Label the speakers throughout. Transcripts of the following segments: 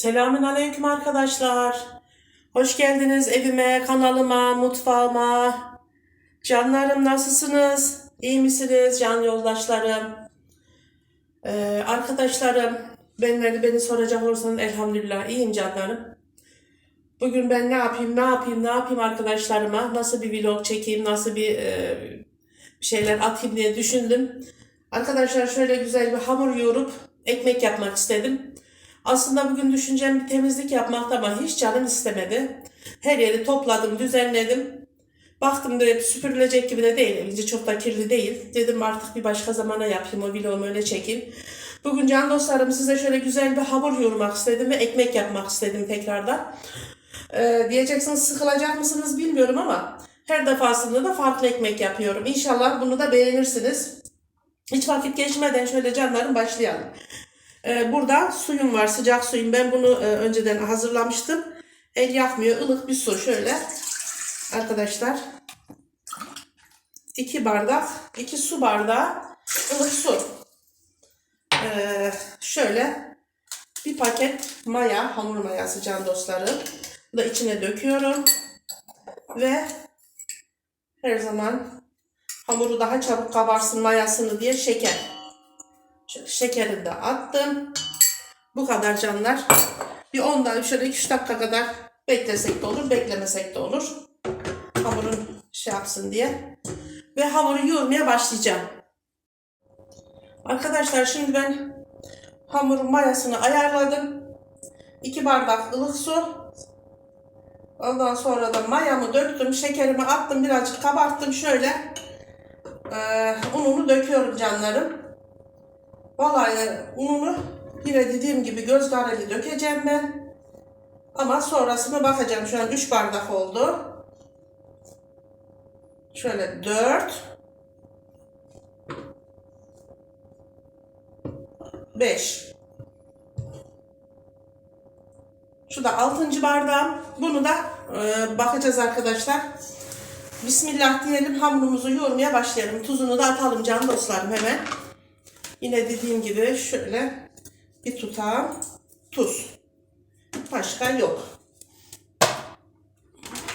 Speaker 1: Selamün aleyküm arkadaşlar. Hoş geldiniz evime, kanalıma, mutfağıma. Canlarım nasılsınız? İyi misiniz can yoldaşlarım? Ee, arkadaşlarım, benleri beni soracak olursanız elhamdülillah iyiyim canlarım. Bugün ben ne yapayım, ne yapayım, ne yapayım arkadaşlarıma, nasıl bir vlog çekeyim, nasıl bir e, şeyler atayım diye düşündüm. Arkadaşlar şöyle güzel bir hamur yoğurup ekmek yapmak istedim. Aslında bugün düşüncem bir temizlik yapmakta ama hiç canım istemedi. Her yeri topladım, düzenledim. Baktım da süpürülecek gibi de değil. Evince çok da kirli değil. Dedim artık bir başka zamana yapayım o vlogumu öyle çekeyim. Bugün can dostlarım size şöyle güzel bir hamur yoğurmak istedim ve ekmek yapmak istedim tekrardan. Ee, diyeceksiniz sıkılacak mısınız bilmiyorum ama her defasında da farklı ekmek yapıyorum. İnşallah bunu da beğenirsiniz. Hiç vakit geçmeden şöyle canlarım başlayalım. Ee, burada suyum var, sıcak suyum. Ben bunu e, önceden hazırlamıştım. El yakmıyor, ılık bir su şöyle. Arkadaşlar. 2 bardak, 2 su bardağı ılık su. Ee, şöyle bir paket maya, hamur mayası can dostlarım. Bu da içine döküyorum. Ve her zaman hamuru daha çabuk kabarsın mayasını diye şeker. Şekerini de attım. Bu kadar canlar. Bir 10 dakika şöyle 2-3 dakika kadar beklesek de olur, beklemesek de olur. Hamurun şey yapsın diye. Ve hamuru yoğurmaya başlayacağım. Arkadaşlar şimdi ben hamurun mayasını ayarladım. 2 bardak ılık su. Ondan sonra da mayamı döktüm, şekerimi attım, birazcık kabarttım şöyle. Ee, ununu döküyorum canlarım. Vallahi ununu yine dediğim gibi göz kararı dökeceğim ben. Ama sonrasına bakacağım. Şu an 3 bardak oldu. Şöyle 4 5 Şu da 6. bardağım. Bunu da e, bakacağız arkadaşlar. Bismillah diyelim hamurumuzu yoğurmaya başlayalım. Tuzunu da atalım can dostlarım hemen. Yine dediğim gibi şöyle bir tutam tuz. Başka yok.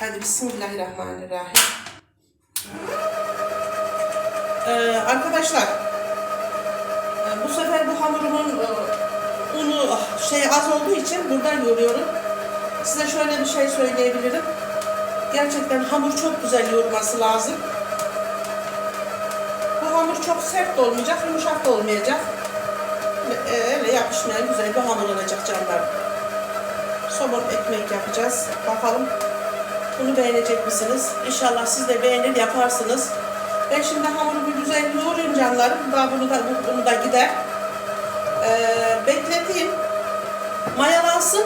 Speaker 1: Hadi Bismillahirrahmanirrahim. Ee, arkadaşlar e, bu sefer bu hamurumun e, unu ah, şey az olduğu için buradan yoğuruyorum. Size şöyle bir şey söyleyebilirim. Gerçekten hamur çok güzel yoğurması lazım. Hamur çok sert olmayacak, yumuşak da olmayacak. Ve Öyle yapışmayan güzel bir hamur olacak canlar. Somon ekmek yapacağız. Bakalım bunu beğenecek misiniz? İnşallah siz de beğenir yaparsınız. Ben şimdi hamuru bir güzel yoğurayım canlarım. Daha bunu da, bunu da gider. Ee, bekleteyim. Mayalansın.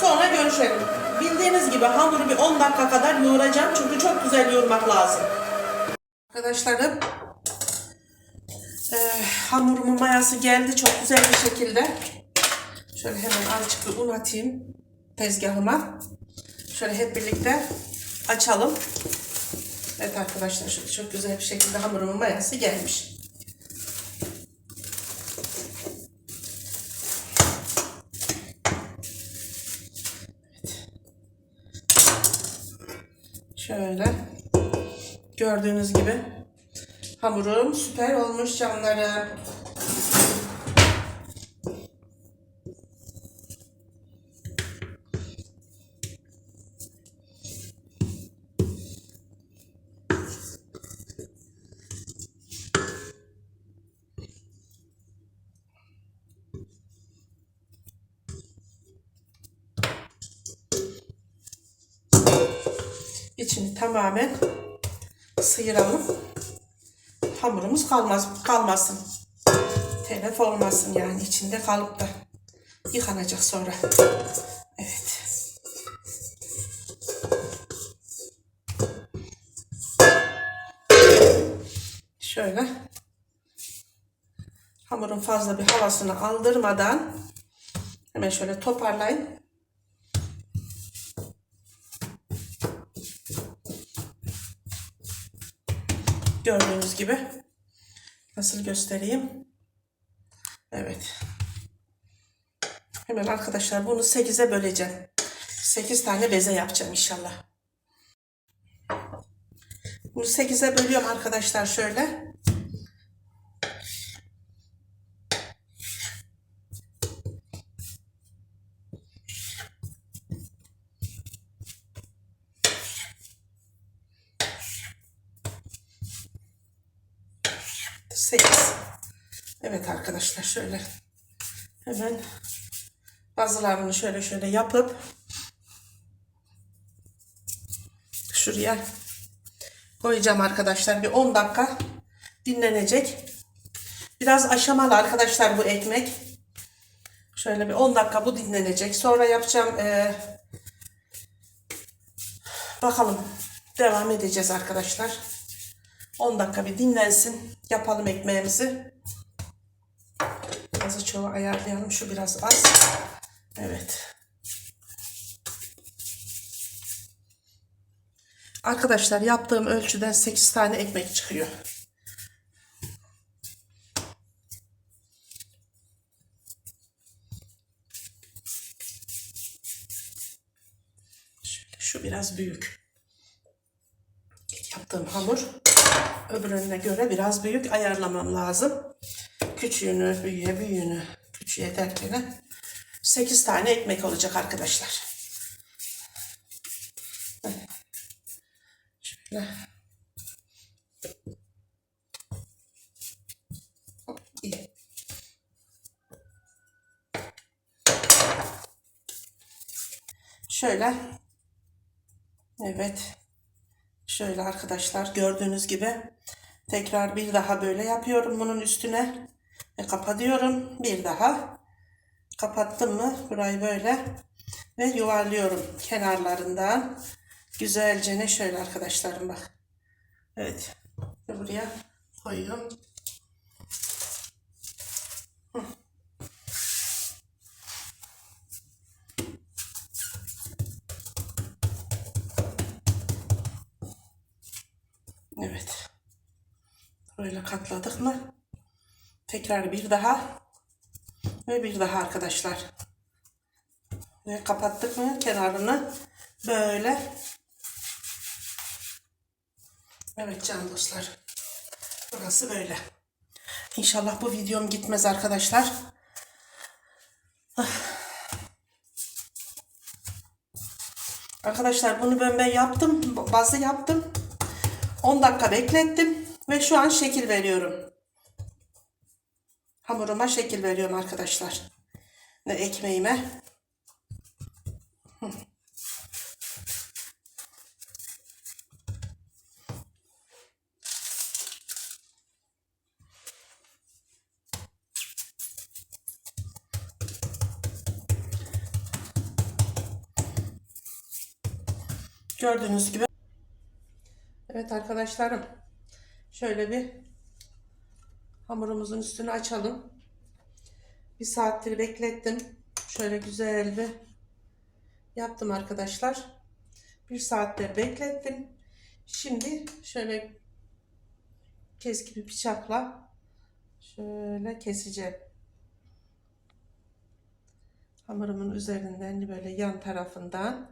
Speaker 1: Sonra görüşelim. Bildiğiniz gibi hamuru bir 10 dakika kadar yoğuracağım. Çünkü çok güzel yoğurmak lazım. Arkadaşlarım e, hamurumun mayası geldi çok güzel bir şekilde. Şöyle hemen azıcık bir un atayım tezgahıma. Şöyle hep birlikte açalım. Evet arkadaşlar şöyle çok güzel bir şekilde hamurumun mayası gelmiş. Şöyle gördüğünüz gibi hamurum süper olmuş canlarım. İçini tamamen sıyıralım. Hamurumuz kalmaz, kalmasın. Telef olmasın yani içinde kalıp da yıkanacak sonra. Evet. Şöyle hamurun fazla bir havasını aldırmadan hemen şöyle toparlayın. Gördüğünüz gibi. Nasıl göstereyim? Evet. Hemen arkadaşlar bunu 8'e böleceğim. 8 tane beze yapacağım inşallah. Bunu 8'e bölüyorum arkadaşlar şöyle. Evet arkadaşlar şöyle hemen bazılarını şöyle şöyle yapıp şuraya koyacağım arkadaşlar. Bir 10 dakika dinlenecek. Biraz aşamalı arkadaşlar bu ekmek. Şöyle bir 10 dakika bu dinlenecek. Sonra yapacağım eee, bakalım devam edeceğiz arkadaşlar. 10 dakika bir dinlensin. Yapalım ekmeğimizi. Çoğu ayarlayalım. Şu biraz az. Evet. Arkadaşlar yaptığım ölçüden 8 tane ekmek çıkıyor. Şu biraz büyük. Yaptığım hamur öbürüne göre biraz büyük ayarlamam lazım. Küçüğünü, büyüğe, büyüğünü, küçüğe derken 8 tane ekmek olacak arkadaşlar. Şöyle. Şöyle. Evet. Şöyle arkadaşlar gördüğünüz gibi tekrar bir daha böyle yapıyorum bunun üstüne ve kapatıyorum. Bir daha. Kapattım mı? Burayı böyle. Ve yuvarlıyorum kenarlarından. Güzelce ne şöyle arkadaşlarım bak. Evet. Ve buraya koyuyorum. Evet. Böyle katladık mı? Tekrar bir daha ve bir daha arkadaşlar. Ve kapattık mı kenarını böyle. Evet can dostlar. Burası böyle. İnşallah bu videom gitmez arkadaşlar. Arkadaşlar bunu ben, ben yaptım. Bazı yaptım. 10 dakika beklettim ve şu an şekil veriyorum. Hamuruma şekil veriyorum arkadaşlar. Ve ekmeğime. Gördüğünüz gibi Evet arkadaşlarım. Şöyle bir hamurumuzun üstünü açalım. Bir saattir beklettim. Şöyle güzel bir yaptım arkadaşlar. Bir saattir beklettim. Şimdi şöyle keskin bir bıçakla şöyle keseceğim. Hamurumun üzerinden böyle yan tarafından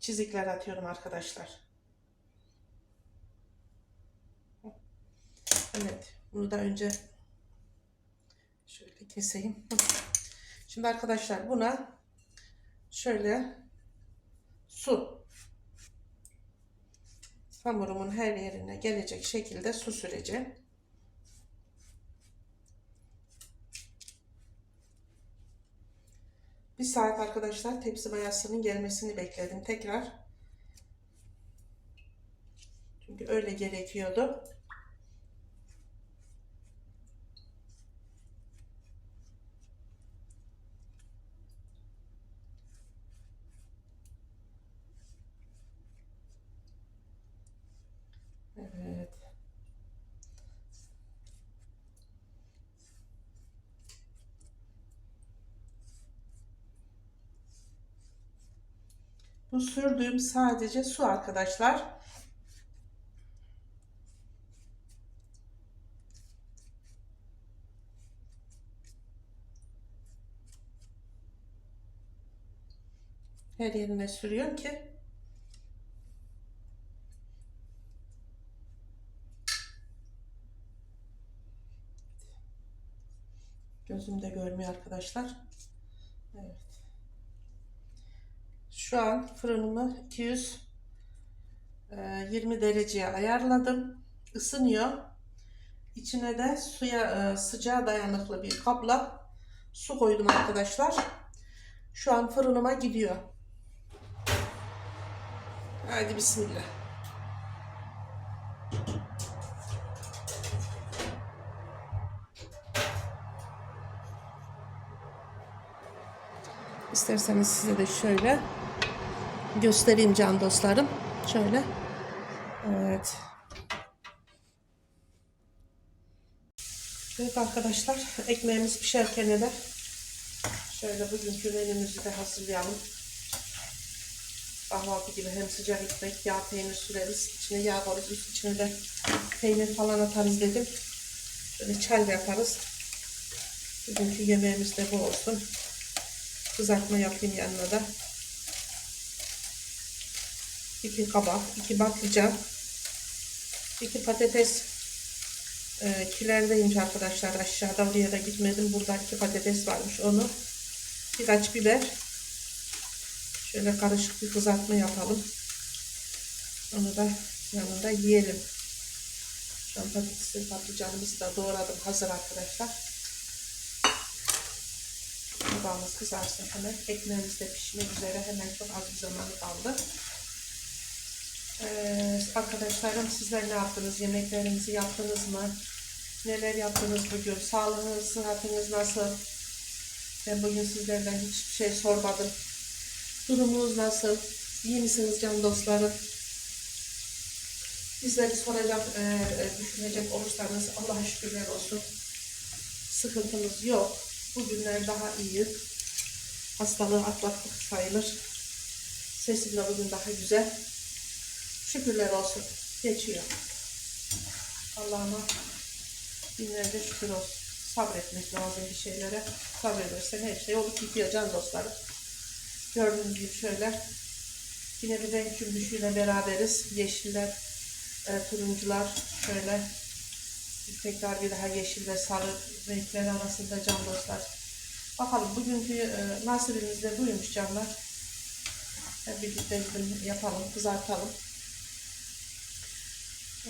Speaker 1: çizikler atıyorum arkadaşlar. Evet. Bunu da önce şöyle keseyim. Şimdi arkadaşlar buna şöyle su hamurumun her yerine gelecek şekilde su süreceğim. Bir saat arkadaşlar tepsi mayasının gelmesini bekledim tekrar. Çünkü öyle gerekiyordu. Evet. Bu sürdüğüm sadece su arkadaşlar. Her yerine sürüyorum ki Gözümde görmüyor arkadaşlar. Evet. Şu an fırınımı 220 dereceye ayarladım. Isınıyor. İçine de suya e, sıcağa dayanıklı bir kapla su koydum arkadaşlar. Şu an fırınıma gidiyor. Haydi bismillah. İsterseniz size de şöyle göstereyim can dostlarım. Şöyle. Evet. Evet arkadaşlar ekmeğimiz pişerken de şöyle bugünkü menümüzü de hazırlayalım. Kahvaltı gibi hem sıcak ekmek, yağ peynir süreriz. İçine yağ koyarız. Üst içine de peynir falan atarız dedim. Böyle çay yaparız. Bugünkü yemeğimiz de bu olsun. Kızartma yapayım yanına da. İki kabak, iki patlıcan, iki patates e, kilerdeymiş arkadaşlar. Aşağıda oraya da gitmedim. Burada iki patates varmış onu. Birkaç biber. Şöyle karışık bir kızartma yapalım. Onu da yanında yiyelim. Şu an patatesi patlıcanımızı da doğradım. Hazır arkadaşlar. Tabağımız kızarsın hemen. Ekmeğimiz de pişmek üzere. Hemen çok az bir zamanı kaldı. Ee, arkadaşlarım sizler ne yaptınız? Yemeklerinizi yaptınız mı? Neler yaptınız bugün? Sağlığınız, sıhhatiniz nasıl? Ben bugün sizlerden hiçbir şey sormadım. Durumunuz nasıl? İyi misiniz can dostlarım? Bizleri soracak, e, e, düşünecek olursanız Allah'a şükürler olsun. Sıkıntımız yok. Bugünler daha iyi. Hastalığı atlattık sayılır. Sesim de bugün daha güzel. Şükürler olsun. Geçiyor. Allah'ıma binlerce şükür olsun. Sabretmek lazım bir şeylere. Sabredersen her şey olup gidiyor can dostlarım. Gördüğünüz gibi şöyle. Yine bir renk cümbüşüyle beraberiz. Yeşiller, e, turuncular şöyle tekrar bir daha yeşil ve sarı renkler arasında can dostlar. Bakalım bugünkü e, nasibimiz de buymuş canlar. Hep birlikte yapalım, kızartalım.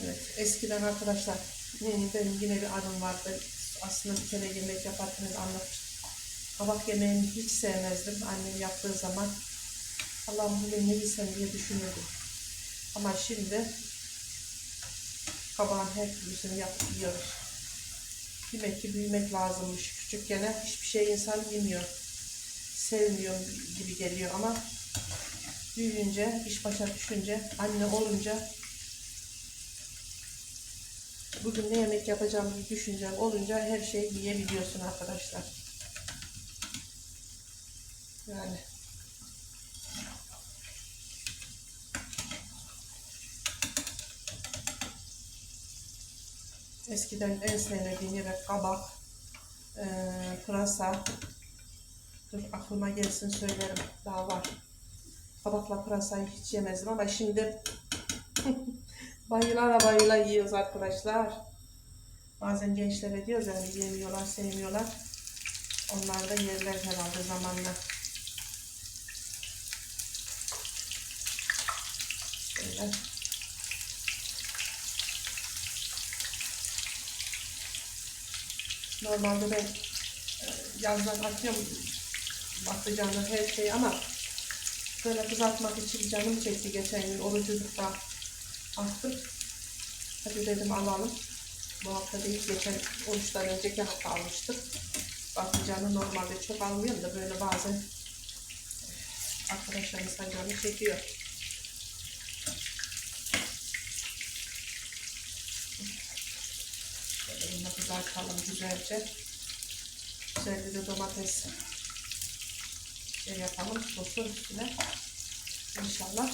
Speaker 1: Evet, eskiden arkadaşlar benim, yine bir anım vardı. Aslında bir kere yemek yaparken anlatmıştım. Kabak yemeğini hiç sevmezdim annem yaptığı zaman. Allah'ım bugün ne bilsem diye düşünüyordum. Ama şimdi kabağın her türlüsünü yapıp yiyoruz. Demek ki büyümek lazımmış. Küçükken hiçbir şey insan yemiyor. Sevmiyor gibi geliyor ama büyüyünce, iş başa düşünce, anne olunca bugün ne yemek yapacağım diye düşüncem olunca her şeyi yiyebiliyorsun arkadaşlar. Yani eskiden en sevmediğim yemek kabak, e, pırasa. Dur aklıma gelsin söylerim. Daha var. Kabakla pırasayı hiç yemezdim ama şimdi bayıla bayıla yiyoruz arkadaşlar. Bazen gençlere diyoruz yani yemiyorlar, sevmiyorlar. Onlar da yerler herhalde zamanla. Böyle. Normalde ben e, yazdan atıyorum patlıcanlı her şeyi ama böyle kızartmak için canım çekti geçen gün oruculukta attım. Hadi dedim alalım. Bu hafta değil geçen oruçtan önceki hafta almıştım. Patlıcanı normalde çok almıyorum da böyle bazen arkadaşlarımızdan canı çekiyor. Yıkalım güzelce. Güzelce de domates şey yapalım sosun üstüne. İnşallah.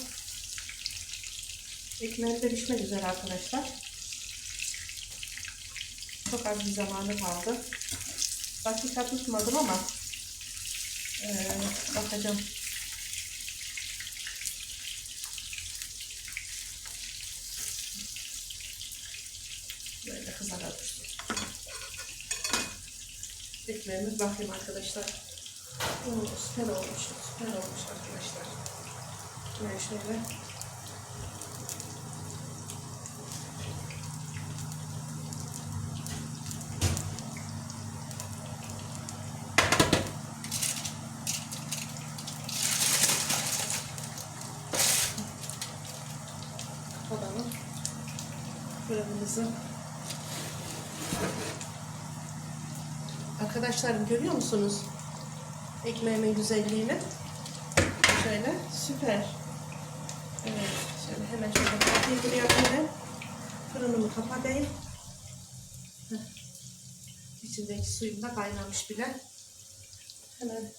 Speaker 1: Ekmeğim de pişmek üzere arkadaşlar. Çok az bir zamanı kaldı. Dakika tutmadım ama ee, bakacağım. Böyle kızartmıştım. Ekmeğimiz bakayım arkadaşlar. Oo, süper olmuş. Süper olmuş arkadaşlar. Ben şöyle kapatalım. Fırınımızı. Arkadaşlarım görüyor musunuz? Ekmeğimin güzelliğini. Şöyle süper. Evet şöyle hemen şöyle kapatayım buraya böyle. Fırınımı kapatayım. Heh. İçindeki suyum da kaynamış bile. Hemen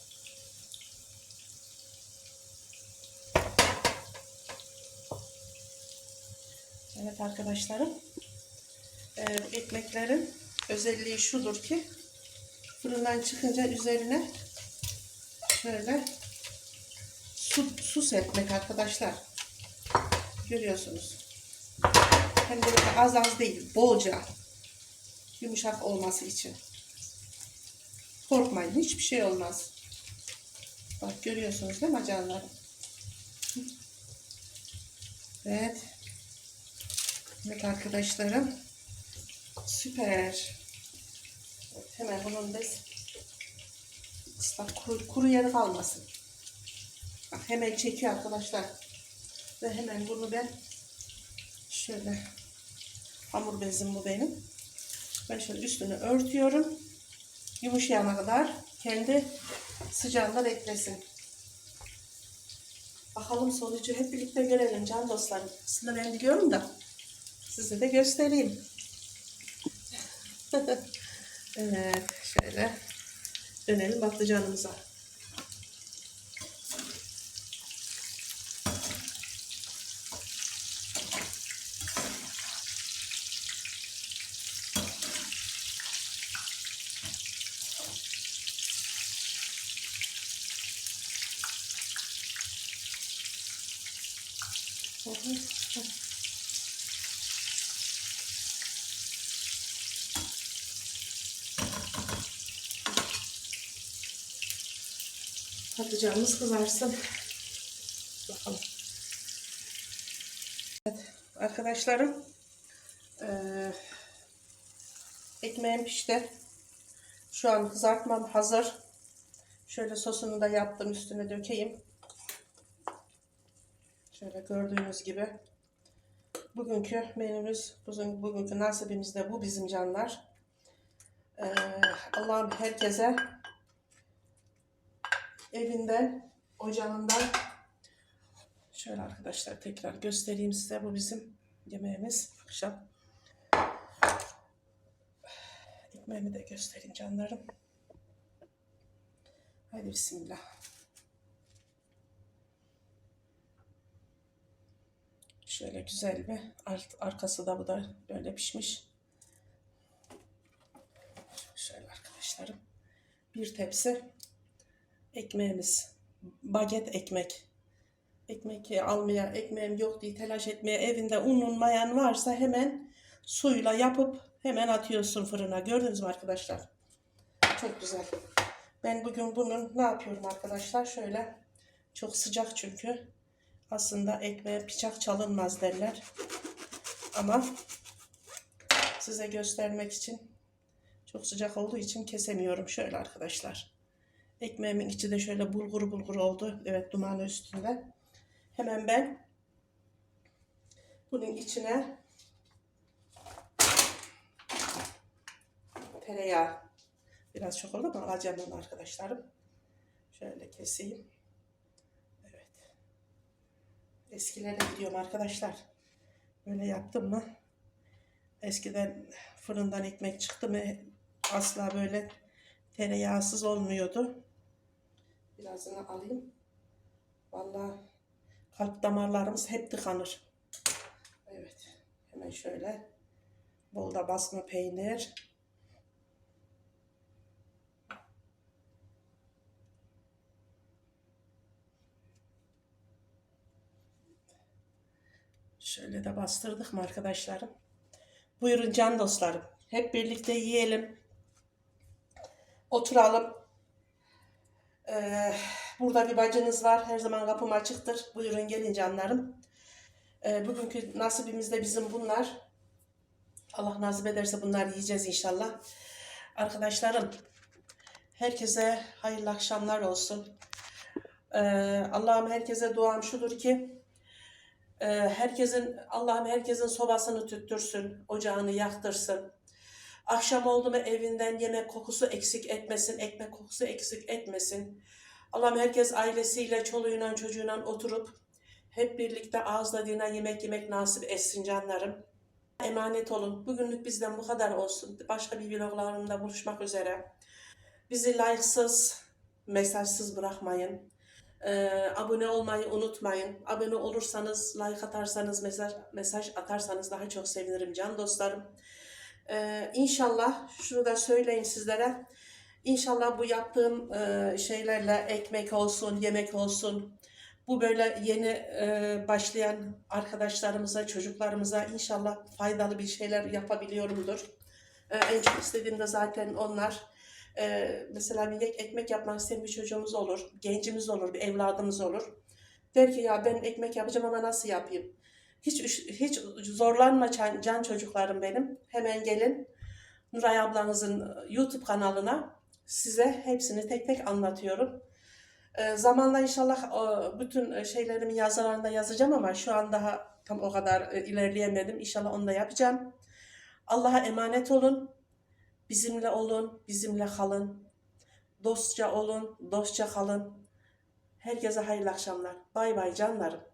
Speaker 1: Evet arkadaşlarım. Ee, ekmeklerin özelliği şudur ki fırından çıkınca üzerine şöyle su, su serpmek arkadaşlar. Görüyorsunuz. Hem de az az değil, bolca. Yumuşak olması için. Korkmayın, hiçbir şey olmaz. Bak görüyorsunuz değil mi canlarım? Evet. Evet arkadaşlarım. Süper. Hemen bunun biz ıslak kuru, kuru yeri kalmasın. Bak hemen çekiyor arkadaşlar. Ve hemen bunu ben şöyle hamur bezim bu benim. Ben şöyle üstünü örtüyorum. Yumuşayana kadar kendi sıcağında beklesin. Bakalım sonucu hep birlikte görelim can dostlarım. Aslında ben biliyorum da size de göstereyim. evet şöyle dönelim patlıcanımıza. Patlıcanımız kızarsın. Bakalım. Evet arkadaşlarım. eee, ekmeğim pişti. Şu an kızartmam hazır. Şöyle sosunu da yaptım üstüne dökeyim. Şöyle gördüğünüz gibi. Bugünkü menümüz, bugün, bugünkü nasibimiz de bu bizim canlar. Eee, Allah'ım herkese evinden, ocağından şöyle arkadaşlar tekrar göstereyim size. Bu bizim yemeğimiz akşam. Ekmeğimi de göstereyim canlarım. Haydi bismillah. Şöyle güzel bir art- arkası da bu da böyle pişmiş. Şöyle arkadaşlarım. Bir tepsi ekmeğimiz. Baget ekmek. Ekmek almaya, ekmeğim yok diye telaş etmeye evinde unun mayan varsa hemen suyla yapıp hemen atıyorsun fırına. Gördünüz mü arkadaşlar? Çok güzel. Ben bugün bunun ne yapıyorum arkadaşlar? Şöyle çok sıcak çünkü. Aslında ekmeğe bıçak çalınmaz derler. Ama size göstermek için çok sıcak olduğu için kesemiyorum. Şöyle arkadaşlar. Ekmeğimin içi de şöyle bulgur bulgur oldu. Evet dumanı üstünde. Hemen ben bunun içine tereyağı biraz çok oldu ama alacağım onu arkadaşlarım. Şöyle keseyim. Evet. Eskilere gidiyorum arkadaşlar. Böyle yaptım mı? Eskiden fırından ekmek çıktı mı asla böyle tereyağsız olmuyordu. Birazını alayım. Vallahi kalp damarlarımız hep tıkanır. Evet. Hemen şöyle bol da basma peynir. Şöyle de bastırdık mı arkadaşlarım? Buyurun can dostlarım. Hep birlikte yiyelim. Oturalım. Ee, burada bir bacınız var. Her zaman kapım açıktır. Buyurun gelin canlarım. Ee, bugünkü nasibimiz de bizim bunlar. Allah nasip ederse bunlar yiyeceğiz inşallah. Arkadaşlarım, herkese hayırlı akşamlar olsun. Ee, Allah'ım herkese duam şudur ki, herkesin Allah'ım herkesin sobasını tüttürsün, ocağını yaktırsın. Akşam oldu mu evinden yemek kokusu eksik etmesin, ekmek kokusu eksik etmesin. Allah'ım herkes ailesiyle, çoluğuyla, çocuğuyla oturup hep birlikte ağız tadıyla yemek yemek nasip etsin canlarım. Emanet olun. Bugünlük bizden bu kadar olsun. Başka bir vloglarımda buluşmak üzere. Bizi like'sız, mesajsız bırakmayın. Ee, abone olmayı unutmayın. Abone olursanız, like atarsanız, mesaj, mesaj atarsanız daha çok sevinirim can dostlarım. Ee, inşallah şunu da söyleyeyim sizlere. İnşallah bu yaptığım e, şeylerle ekmek olsun, yemek olsun, bu böyle yeni e, başlayan arkadaşlarımıza, çocuklarımıza inşallah faydalı bir şeyler yapabiliyorumdur. E, en çok istediğim de zaten onlar. E, mesela bir ek- ekmek yapmak isteyen bir çocuğumuz olur, gencimiz olur, bir evladımız olur. Der ki ya ben ekmek yapacağım ama nasıl yapayım? Hiç hiç zorlanma can, çocuklarım benim. Hemen gelin Nuray ablanızın YouTube kanalına size hepsini tek tek anlatıyorum. Ee, zamanla inşallah e, bütün şeylerimi yazılarında yazacağım ama şu an daha tam o kadar e, ilerleyemedim. İnşallah onu da yapacağım. Allah'a emanet olun. Bizimle olun, bizimle kalın. Dostça olun, dostça kalın. Herkese hayırlı akşamlar. Bay bay canlarım.